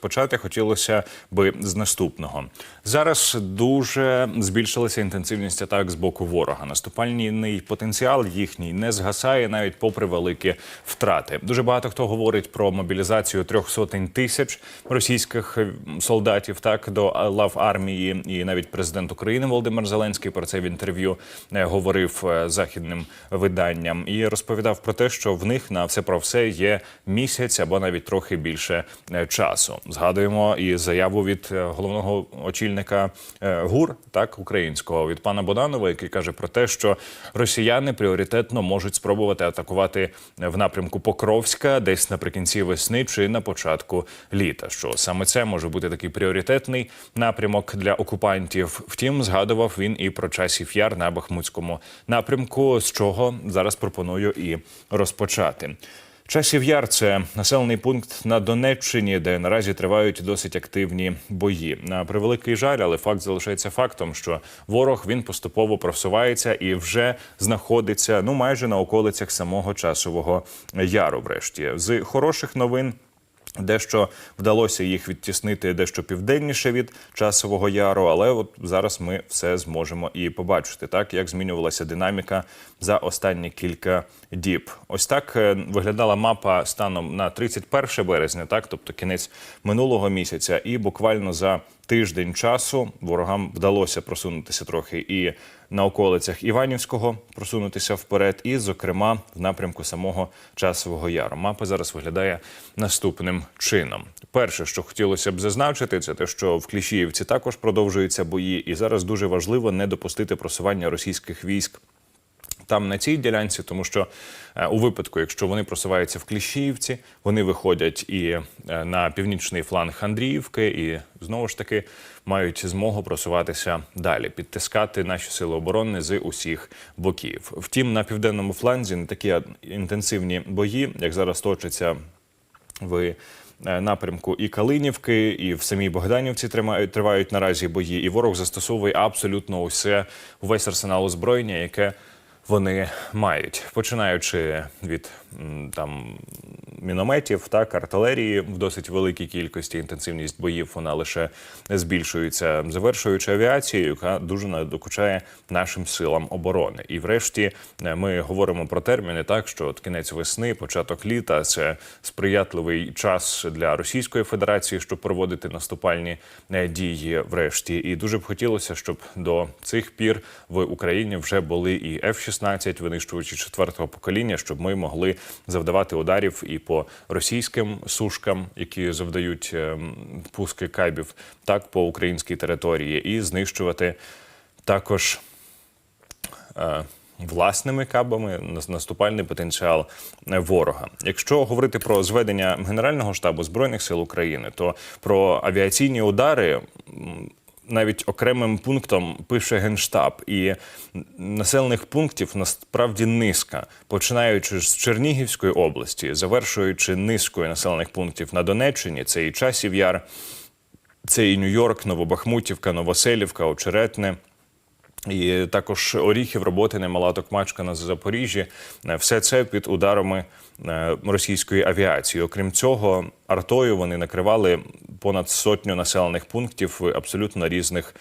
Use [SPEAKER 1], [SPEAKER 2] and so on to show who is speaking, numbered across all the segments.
[SPEAKER 1] розпочати хотілося би з наступного. Зараз дуже збільшилася інтенсивність атак з боку ворога. Наступальний потенціал їхній не згасає навіть попри великі втрати. Дуже багато хто говорить про мобілізацію трьох сотень тисяч російських солдатів так до лав армії, і навіть президент України Володимир Зеленський про це в інтерв'ю е, говорив е, західним виданням і розповідав про те, що в них на все про все є місяць або навіть трохи більше е, часу. Згадуємо і заяву від е, головного очільника е, ГУР, так українського від пана Боданова, який каже про те, що росіяни пріоритетно можуть спробувати атакувати в напрямку Покровська десь наприкінці весни чи на початку літа. Що саме це може бути такий пріоритетний напрямок для окупантів. Втім, згадував він і про часів яр на Бахмутському напрямку, з чого зараз пропоную і розпочати. Часів Яр це населений пункт на Донеччині, де наразі тривають досить активні бої. На превеликий жаль, але факт залишається фактом, що ворог він поступово просувається і вже знаходиться ну майже на околицях самого часового яру. Врешті з хороших новин. Дещо вдалося їх відтіснити дещо південніше від часового яру, але от зараз ми все зможемо і побачити, так як змінювалася динаміка за останні кілька діб. Ось так е, виглядала мапа станом на 31 березня, так тобто кінець минулого місяця, і буквально за тиждень часу ворогам вдалося просунутися трохи і на околицях Іванівського просунутися вперед, і, зокрема, в напрямку самого часового яру. Мапа зараз виглядає наступним чином. Перше, що хотілося б зазначити, це те, що в Кліщіївці також продовжуються бої, і зараз дуже важливо не допустити просування російських військ там на цій ділянці, тому що е, у випадку, якщо вони просуваються в Кліщіївці, вони виходять і е, на північний фланг Андріївки, і знову ж таки мають змогу просуватися далі, підтискати наші сили оборони з усіх боків. Втім, на південному фланзі не такі інтенсивні бої, як зараз точаться в е, напрямку і Калинівки, і в самій Богданівці тримають тривають наразі бої. І ворог застосовує абсолютно усе увесь арсенал озброєння, яке вони мають, починаючи від там мінометів, так артилерії в досить великій кількості. Інтенсивність боїв вона лише збільшується, завершуючи авіацією, яка дуже надокучає нашим силам оборони. І, врешті, е, ми говоримо про терміни, так що от кінець весни, початок літа це сприятливий час для Російської Федерації, щоб проводити наступальні е, дії. Врешті, і дуже б хотілося, щоб до цих пір в Україні вже були і F-16, винищувачі четвертого покоління, щоб ми могли завдавати ударів і по російським сушкам, які завдають ем, пуски кабів, так по українській території, і знищувати також. е, Власними кабами на- наступальний потенціал е, ворога. Якщо говорити про зведення Генерального штабу збройних сил України, то про авіаційні удари навіть окремим пунктом пише генштаб, і населених пунктів насправді низка, починаючи з Чернігівської області, завершуючи низкою населених пунктів на Донеччині, це і Часів Яр, це і Нью-Йорк, Новобахмутівка, Новоселівка, Очеретне. І також Оріхів, роботи немала Токмачка на Запоріжжі. Е, Все це під ударами е, російської авіації. Окрім цього, артою вони накривали понад сотню населених пунктів в абсолютно різних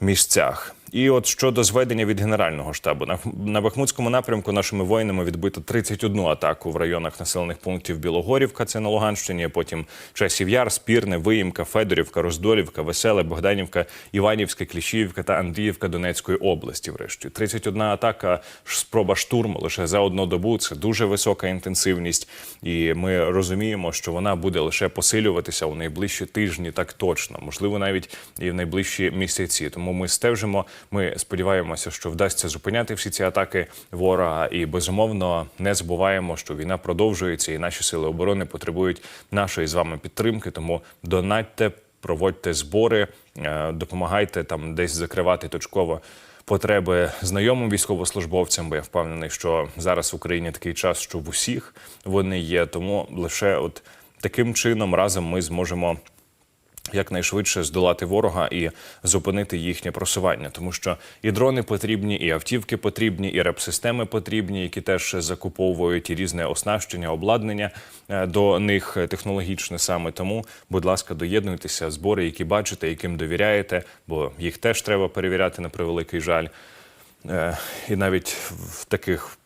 [SPEAKER 1] місцях. І от щодо зведення від Генерального штабу на, на Бахмутському напрямку нашими воїнами відбито 31 атаку в районах населених пунктів Білогорівка, це на Луганщині. Потім Часів Яр, Спірне, Виїмка, Федорівка, Роздолівка, Веселе, Богданівка, Іванівська, Кліщіївка та Андріївка Донецької області. Врешті 31 атака, спроба штурму лише за одну добу. Це дуже висока інтенсивність, і ми розуміємо, що вона буде лише посилюватися у найближчі тижні, так точно, можливо, навіть і в найближчі місяці. Тому ми стежимо. Ми сподіваємося, що вдасться зупиняти всі ці атаки ворога, і безумовно не забуваємо, що війна продовжується, і наші сили оборони потребують нашої з вами підтримки. Тому донатьте, проводьте збори, е, допомагайте там десь закривати точково. Потреби знайомим військовослужбовцям, бо я впевнений, що зараз в Україні такий час, що в усіх вони є. Тому лише от таким чином разом ми зможемо якнайшвидше здолати ворога і зупинити їхнє просування, тому що і дрони потрібні, і автівки потрібні, і реп-системи потрібні, які теж закуповують і різне оснащення, обладнання е, до них технологічне саме. Тому, будь ласка, доєднуйтеся збори, які бачите, яким довіряєте, бо їх теж треба перевіряти на превеликий жаль. Е, І навіть в таких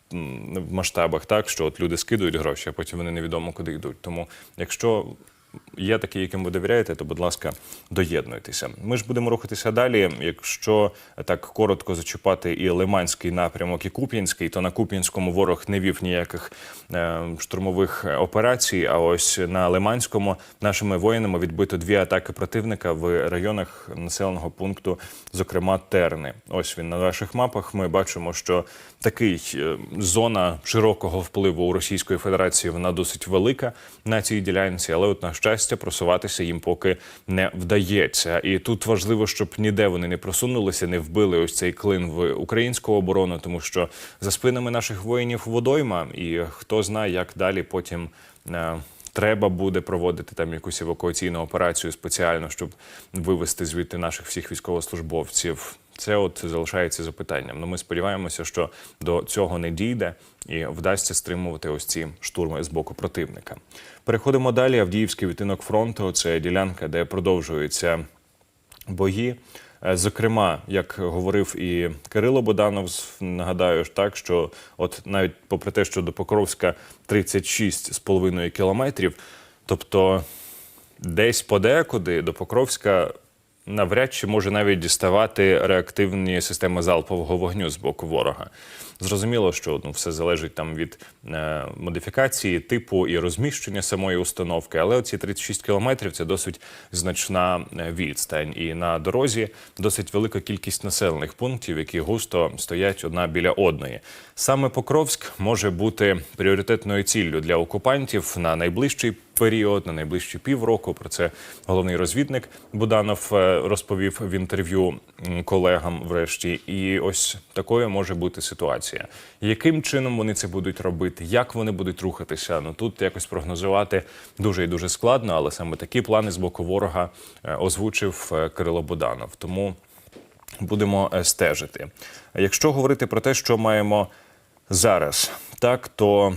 [SPEAKER 1] масштабах, так що от люди скидують гроші, а потім вони невідомо куди йдуть. Тому, якщо є такі, яким ви довіряєте, то будь ласка, доєднуйтеся. Ми ж будемо рухатися далі. Якщо так коротко зачіпати і Лиманський напрямок, і Куп'янський, то на Куп'янському ворог не вів ніяких е, штурмових операцій. А ось на Лиманському нашими воїнами відбито дві атаки противника в районах населеного пункту, зокрема Терни. Ось він на ваших мапах. Ми бачимо, що такий е, зона широкого впливу у Російської Федерації вона досить велика на цій ділянці, але от на щастя просуватися їм поки не вдається. І тут важливо, щоб ніде вони не просунулися, не вбили ось цей клин в українську оборону, тому що за спинами наших воїнів водойма, і хто знає, як далі потім. Треба буде проводити там якусь евакуаційну операцію спеціально, щоб вивести звідти наших всіх військовослужбовців. Це от залишається запитанням. Ну ми сподіваємося, що до цього не дійде і вдасться стримувати ось ці штурми з боку противника. Переходимо далі. Авдіївський відтинок фронту це ділянка, де продовжуються бої. Е, Зокрема, як говорив і Кирило Боданов, нагадаю ж так, що от навіть попри те, що до Покровська 36,5 кілометрів, тобто десь подекуди до Покровська навряд чи може навіть діставати реактивні системи залпового вогню з боку ворога. Зрозуміло, що ну, все залежить там від е, модифікації, типу і розміщення самої установки, але оці 36 кілометрів це досить значна е, відстань. І на дорозі досить велика кількість населених пунктів, які густо стоять одна біля одної. Саме Покровськ може бути пріоритетною ціллю для окупантів на найближчий період, на найближчі півроку. Про це головний розвідник Буданов е, розповів в інтерв'ю колегам. Врешті, і ось такою може бути ситуація. Яким чином вони це будуть робити? Як вони будуть рухатися? Ну тут якось прогнозувати дуже і дуже складно, але саме такі плани з боку ворога е, озвучив е, Кирило Буданов. Тому будемо стежити. Якщо говорити про те, що маємо зараз, так то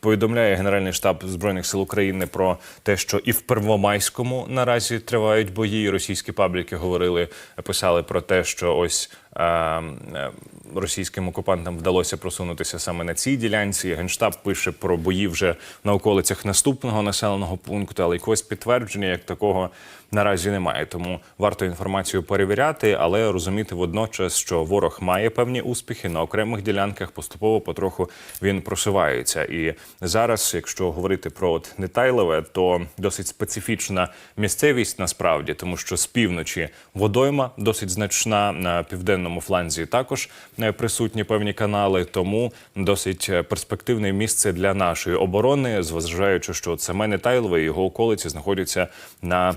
[SPEAKER 1] повідомляє Генеральний штаб збройних сил України про те, що і в Первомайському наразі тривають бої. Російські пабліки говорили, писали про те, що ось. Е, Російським окупантам вдалося просунутися саме на цій ділянці. Генштаб пише про бої вже на околицях наступного населеного пункту, але якогось підтвердження як такого наразі немає. Тому варто інформацію перевіряти, але розуміти водночас, що ворог має певні успіхи на окремих ділянках. Поступово потроху він просувається. І зараз, якщо говорити про от Нетайлове, то досить специфічна місцевість насправді, тому що з півночі водойма досить значна на південному фланзі. Також е, присутні певні канали, тому досить е, перспективне місце для нашої оборони, зважаючи, що от саме Нетайлове і його околиці знаходяться на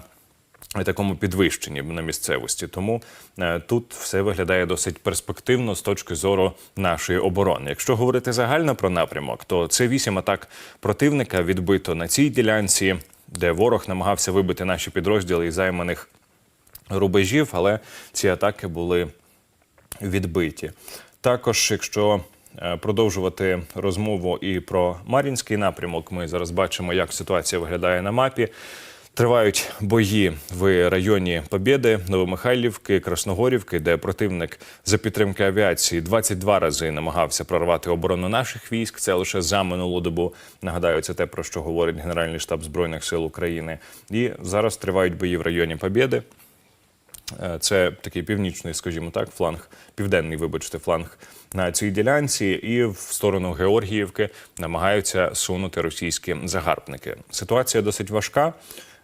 [SPEAKER 1] такому підвищенні на місцевості. Тому е, тут все виглядає досить перспективно з точки зору нашої оборони. Якщо говорити загально про напрямок, то це вісім атак противника відбито на цій ділянці, де ворог намагався вибити наші підрозділи із займаних рубежів, але ці атаки були відбиті. Також, якщо е, продовжувати розмову і про Мар'їнський напрямок, ми зараз бачимо, як ситуація виглядає на мапі. Тривають бої в районі Побєди, Новомихайлівки, Красногорівки, де противник за підтримки авіації 22 рази намагався прорвати оборону наших військ. Це лише за минулу добу. Нагадаю, це те про що говорить Генеральний штаб збройних сил України. І зараз тривають бої в районі Побєди. Е, Це такий північний, скажімо так, фланг, південний, вибачте, фланг на цій ділянці, і в сторону Георгіївки намагаються сунути російські загарбники. Ситуація досить важка.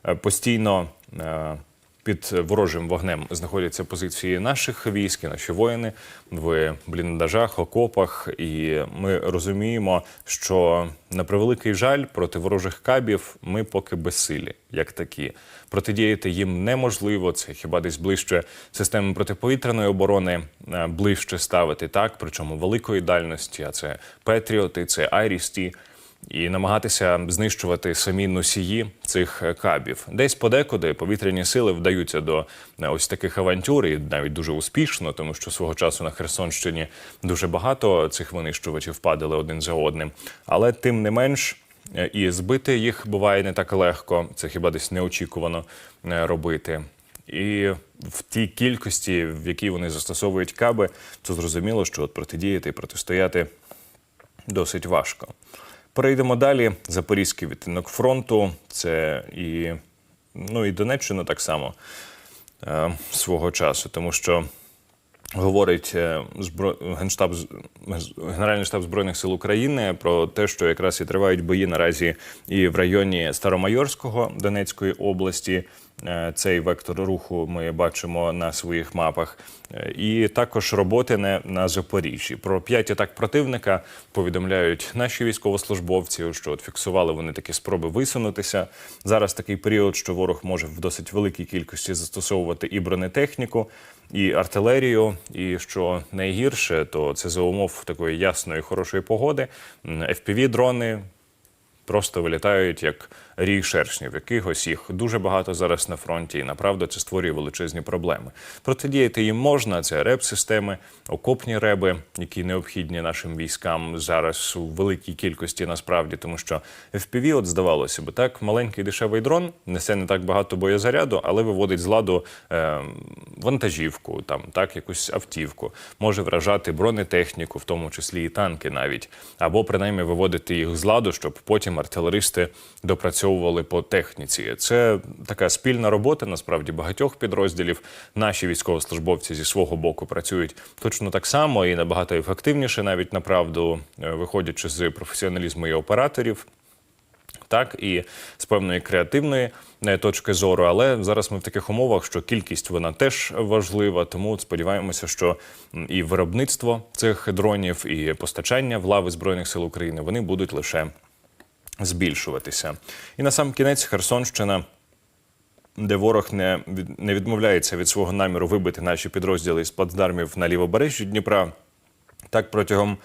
[SPEAKER 1] Е, Постійно е, під ворожим вогнем знаходяться позиції наших військ, і наші воїни в бліндажах, окопах. І ми розуміємо, що на превеликий жаль проти ворожих кабів ми поки безсилі, як такі. Протидіяти їм неможливо. Це хіба десь ближче системи протиповітряної оборони е, ближче ставити так, причому великої дальності. А це Петріоти, це Айрісті. І намагатися знищувати самі носії цих е, кабів. Десь подекуди повітряні сили вдаються до е, ось таких авантюр, і навіть дуже успішно, тому що свого часу на Херсонщині дуже багато цих винищувачів падали один за одним. Але тим не менш. е, І збити їх буває не так легко, це хіба десь неочікувано робити. І в тій кількості, в якій вони застосовують каби, то зрозуміло, що от протидіяти і протистояти досить важко. Перейдемо далі. Запорізький відтинок фронту. Це і, ну, і Донеччина так само е, свого часу, тому що говорить е, збро... Генштаб Генеральний штаб Збройних сил України про те, що якраз і тривають бої наразі і в районі Старомайорського Донецької області. Е, Цей вектор руху ми бачимо на своїх мапах, Е, і також роботи не на Запоріжжі. Про п'ять атак противника повідомляють наші військовослужбовці, що от фіксували вони такі спроби висунутися. Зараз такий період, що ворог може в досить великій кількості застосовувати і бронетехніку, і артилерію. І що найгірше, то це за умов такої ясної хорошої погоди. fpv дрони просто вилітають як рій шершнів, якихось їх дуже багато зараз на фронті, і направду це створює величезні проблеми. Протидіяти їм можна. Це реп-системи, окопні реби, які необхідні нашим військам зараз у великій кількості насправді, тому що FPV, от здавалося би, так маленький дешевий дрон несе не так багато боєзаряду, але виводить з ладу е, вантажівку, там так якусь автівку, може вражати бронетехніку, в тому числі і танки навіть, або принаймні виводити їх з ладу, щоб потім артилеристи допрацьовували по техніці. Це така спільна робота насправді багатьох підрозділів. Наші військовослужбовці зі свого боку працюють точно так само і набагато ефективніше, навіть направду, е, виходячи з професіоналізму і операторів так і з певної креативної е, точки зору. Але зараз ми в таких умовах, що кількість вона теж важлива. Тому сподіваємося, що і виробництво цих дронів, і постачання в лави збройних сил України вони будуть лише збільшуватися. І на сам кінець Херсонщина. Де ворог не, не відмовляється від свого наміру вибити наші підрозділи з плацдармів на лівобережжі Дніпра. Так, протягом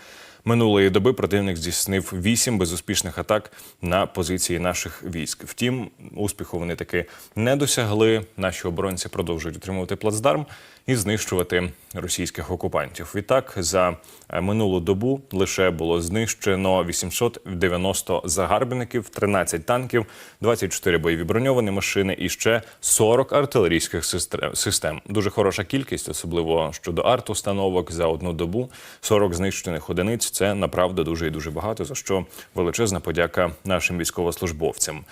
[SPEAKER 1] минулої доби противник здійснив вісім безуспішних атак на позиції наших військ. Втім, успіху вони таки не досягли. Наші оборонці продовжують утримувати плацдарм і знищувати російських окупантів. Відтак, за е, минулу добу лише було знищено 890 загарбників, 13 танків, 24 бойові броньовані машини і ще 40 артилерійських систем. Дуже хороша кількість, особливо щодо арт-установок за одну добу. 40 знищених одиниць. Це направду дуже і дуже багато. За що величезна подяка нашим військовослужбовцям.